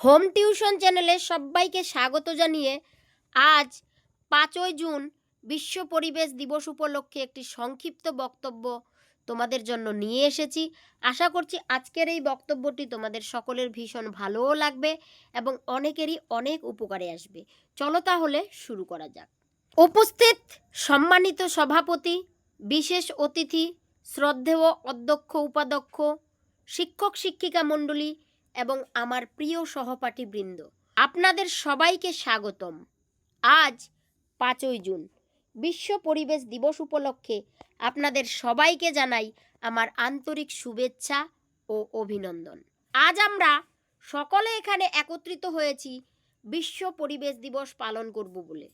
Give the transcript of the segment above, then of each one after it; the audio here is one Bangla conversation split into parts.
হোম টিউশন চ্যানেলে সবাইকে স্বাগত জানিয়ে আজ পাঁচই জুন বিশ্ব পরিবেশ দিবস উপলক্ষে একটি সংক্ষিপ্ত বক্তব্য তোমাদের জন্য নিয়ে এসেছি। আশা করছি আজকের এই বক্তব্যটি তোমাদের সকলের ভীষণ ভালোও লাগবে এবং অনেকেরই অনেক উপকারে আসবে। চলো তাহলে শুরু করা যাক। উপস্থিত সম্মানিত সভাপতি, বিশেষ অতিথি, শ্রদ্ধেয় অধ্যক্ষ, উপাধ্যক্ষ শিক্ষক শিক্ষিকা মণ্ডলী এবং আমার প্রিয় সহপাঠীবৃন্দ, আপনাদের সবাইকে স্বাগতম। আজ পাঁচই জুন, বিশ্ব পরিবেশ দিবস উপলক্ষে আপনাদের সবাইকে জানাই আমার আন্তরিক শুভেচ্ছা ও অভিনন্দন। আজ আমরা সকলে এখানে একত্রিত হয়েছি বিশ্ব পরিবেশ দিবস পালন করব বলে।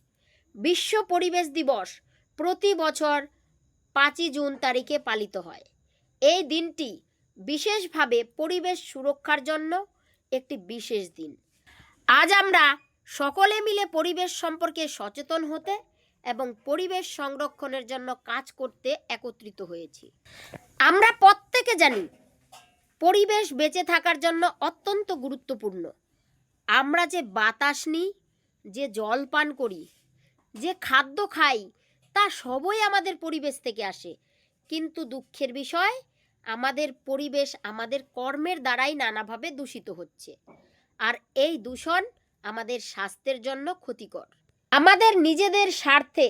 বিশ্ব পরিবেশ দিবস প্রতি বছর পাঁচই জুন তারিখে পালিত হয়। এই দিনটি বিশেষভাবে পরিবেশ সুরক্ষার জন্য একটি বিশেষ দিন। আজ আমরা সকলে মিলে পরিবেশ সম্পর্কে সচেতন হতে এবং পরিবেশ সংরক্ষণের জন্য কাজ করতে একত্রিত হয়েছি। আমরা প্রত্যেকে জানি, পরিবেশ বেঁচে থাকার জন্য অত্যন্ত গুরুত্বপূর্ণ। আমরা যে বাতাস নিই, যে জল পান করি, যে খাদ্য খাই, তা সবই আমাদের পরিবেশ থেকে আসে। কিন্তু দুঃখের বিষয় আমাদের পরিবেশ, আমাদের কর্মের দ্বারাই নানাভাবে দূষিত হচ্ছে। আর এই দূষণ আমাদের স্বাস্থ্যের জন্য ক্ষতিকর। আমাদের নিজেদের স্বার্থে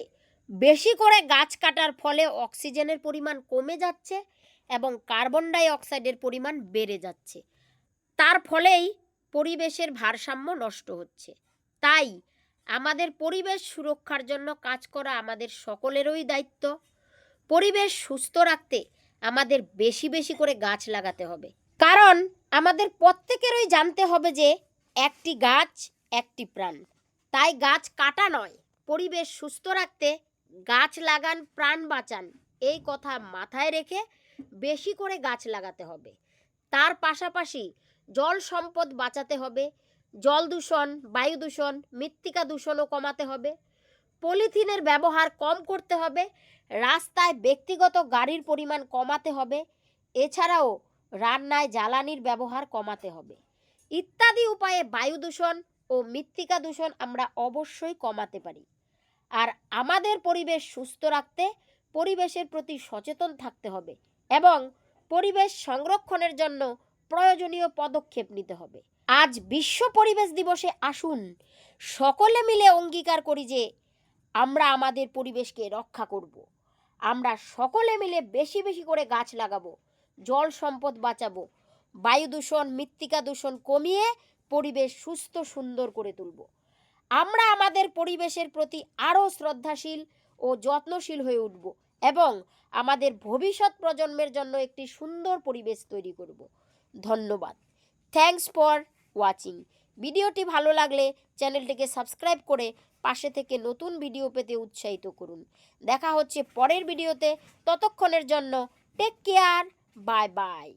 বেশি করে গাছ কাটার ফলে অক্সিজেনের পরিমাণ কমে যাচ্ছে এবং কার্বন ডাই অক্সাইডের পরিমাণ বেড়ে যাচ্ছে। তার ফলেই পরিবেশের ভারসাম্য নষ্ট হচ্ছে। তাই আমাদের পরিবেশ সুরক্ষার জন্য কাজ করা আমাদের সকলেরই দায়িত্ব। পরিবেশ সুস্থ রাখতে আমাদের বেশি বেশি করে গাছ লাগাতে হবে। কারণ আমাদের প্রত্যেকেরই জানতে হবে যে একটি গাছ একটি প্রাণ। তাই গাছ কাটা নয়, পরিবেশ সুস্থ রাখতে গাছ লাগান, প্রাণ বাঁচান, এই কথা মাথায় রেখে বেশি করে গাছ লাগাতে হবে। তার পাশাপাশি জল সম্পদ বাঁচাতে হবে, জল দূষণ, বায়ু দূষণ, মৃত্তিকা দূষণও কমাতে হবে, পলিথিনের ব্যবহার কম করতে হবে রাস্তায় ব্যক্তিগত গাড়ির পরিমাণ কমাতে হবে, এছাড়াও রান্নায় জ্বালানির ব্যবহার কমাতে হবে। ইত্যাদি উপায়ে বায়ু দূষণ ও মৃত্তিকা দূষণ আমরা অবশ্যই কমাতে পারি। আর আমাদের পরিবেশ সুস্থ রাখতে পরিবেশের প্রতি সচেতন থাকতে হবে এবং পরিবেশ সংরক্ষণের জন্য প্রয়োজনীয় পদক্ষেপ নিতে হবে। আজ বিশ্ব পরিবেশ দিবসে আসুন, সকলে মিলে অঙ্গীকার করি যে আমরা আমাদের পরিবেশকে রক্ষা করব। আমরা সকলে মিলে বেশি বেশি করে গাছ লাগাবো, জল সম্পদ বাঁচাবো, বায়ু দূষণ, মৃত্তিকা দূষণ কমিয়ে পরিবেশ সুস্থ সুন্দর করে তুলব। আমরা আমাদের পরিবেশের প্রতি আরও শ্রদ্ধাশীল ও যত্নশীল হয়ে উঠব এবং আমাদের ভবিষ্যৎ প্রজন্মের জন্য একটি সুন্দর পরিবেশ তৈরি করব। ধন্যবাদ। থ্যাঙ্কস ফর ওয়াচিং ভিডিওটি ভালো লাগলে চ্যানেলটিকে সাবস্ক্রাইব করে পাশে থেকে নতুন ভিডিও পেতে উৎসাহিত করুন। দেখা হচ্ছে পরের ভিডিওতে ততক্ষণের জন্য টেক কেয়ার বাই বাই